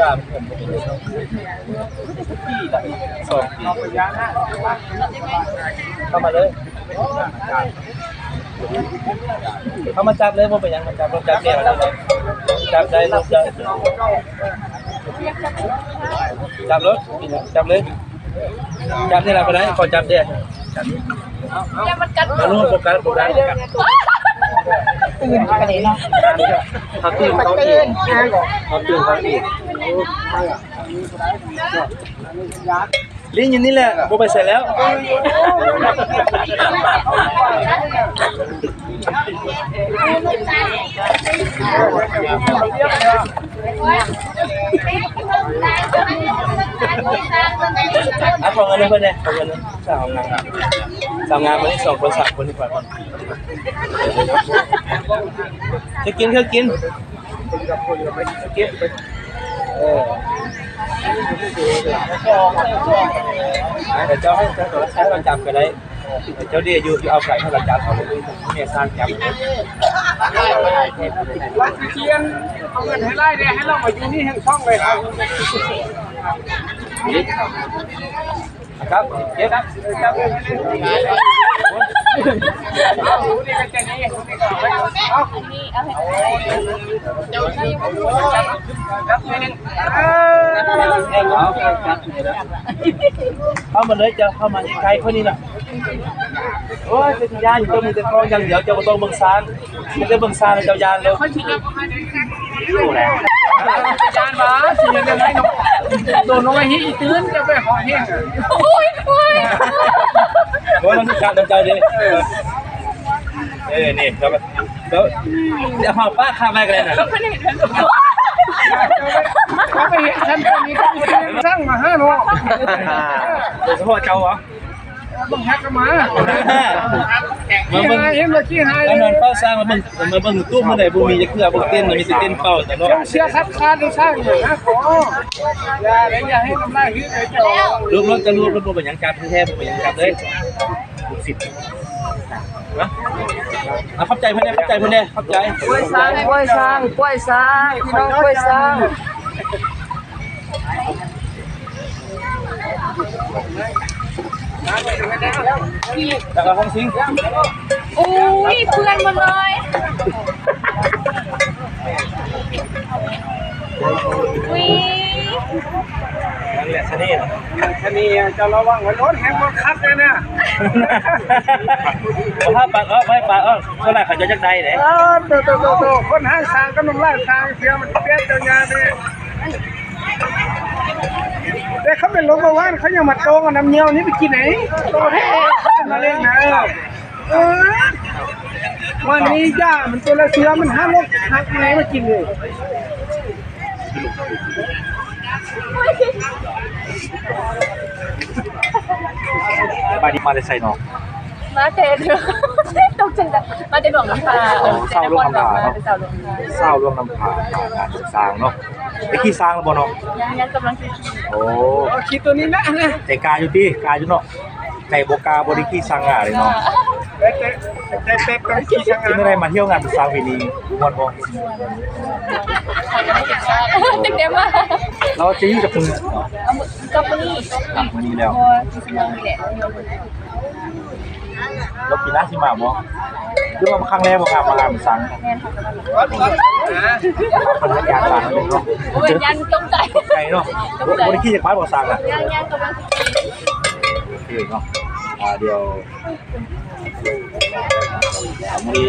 ตามผมเป็นปีละสองปีเข้ามาเลยเข้ามาจับเลยว่าเป็นยังมาจับรถจับเนี่ยจับได้รถจับจับรถจับเลยจับนี่แหละไปไหนขอจับเด้แล้วมันกัดมาลุ้นโฟกัสโฟกัส ตื่นกันเลยเนาะเขาตื่นเขาอีกเขาตื่นเขาอีกลิ้นอยู่นี่แหละโบไปเสร็จแล้วอะขอเงินเลยเพื่อนเนี่ยขอเงินเลยสาวงาม สาวงามมาที่สองคนสามคนดีกว่าจะกินก็กินกินเออเดี๋ยวเจ้าให้เจ้าตัวใช้เราจับกันได้เจ้าเดียอยู่อยู่เอาไก่ให้เราจับเขาเลยเมียสร้างจับวัดเทียนเอาเงินให้ไล่เนี่ยให้เรามาอยู่นี่แห่งช่องเลยครับ ครับเจ๊ครับจับเงินให้เลยอาดูนี่ก็จะนี่นี่ก็เอาเอานี่เอาให้จับเงินเออเข้ามาเลยจะเข้ามาใกล้คนนี้น่ะโอ้ยเป็นยานอยู่ตรงนี้แต่คลองอย่างเดียวจะมาต้องเบิ่งซานไม่ได้เบิ่งซานแล้วเจ้ายานเลยคนที่จะมาในอยู่แหละ จานบ้าสิยังไงน้องโดนน้องไอ้ฮีอีตื้นจะไปหอเฮงโอ้ยโอ้ยโอ้ยมันมีการเจ้าดิเออนี่แล้วแล้วเดี๋ยวหอป้าข้ามไปกันเลยนะเขาไปเห็นฉันตรงนี้ก็มีสร้างมาห้าเนาะโดยเฉพาะเจ้าเหรอ บังคับกันมามาขี้เบิ่งหายเห็นว่าขี้หายแล้วนอนเฝ้าสร้างมาเบิ่งมาเบิ่งตู้มื้อใดบ่มีจะคือบ่เต้นมีแต่เต้นเป้าตลอดเสียคัดคาดสร้างอย่างนะขออย่าเลยอย่าให้น้ำลายยืดเลยเจ้าลูกรถจะลูกรถบ่เป็นหยังจับแท้ๆบ่เป็นหยังจับเลยลูกศิษย์นะเอาเข้าใจเพิ่นแน่เข้าใจเพิ่นแน่เข้าใจกล้วยสร้างกล้วยสร้างกล้วยสร้างพี่น้องกล้วยสร้าง แล้วก็ห้องซิงค์โอ้ยเพื่อนหมดเลยวินั่นแหละสนิทชนีจะระวังไว้รถแหงรถคัดเลยเนี่ยบ่ถ้าปากเอ้อไม่ปากเอ้อเท่าไหร่เขาจะจักได้เด้เออโตโตโตโตคนห้างสร้างก็น้ำลายสร้างเสียมันเปี้ยเจ้าญาเนี่ย แต่เขาเป็นลมมาว่านเขายังมาโตกับน้ำเงี้ยวนี่ไปกินไหนโตแท้มาเล่นนะเออวันนี้ย่ามันตัวละเสือมันห้ามลกหักไหนมากินเลยบาดีมาเลยใส่เนาะมาเตะเด้อตกใจจ้ะมาเตะหลวงน้ำตาเศร้าลงน้ำตาเศร้าลงน้ำตาเศร้าร่วมนำพาการศึกษาเนาะ ไปขี้สร้างแล้วบ่เนาะยังยังกำลังคิดโอ้เอาคิดตัวนี้นะนะใจกาอยู่ที่กาอยู่เนาะใจบ่กาบ่ได้ขี้สร้างอะเลยเนาะแต่แต่แต่แต่กันขี้ช่างกินอะไรมาเที่ยวงานศึกษาปีนี้ม่วนบ่เด็กๆมาเราจะอยู่กับคุณเอามือกับมือนี่วันนี้แล้ว และเราปีหน้าสิมาบ่คือว่าครั้งแรกบ่ครับมางานสังแม่นค่ะกงมันเป็นยาสังเลยเนาะโอ้ยยันตกใจไกลเนาะบ่ได้ขี้จากบ้านบ่สังอะยังยังกำลังโอเคเนาะอ่าเดี๋ยวมี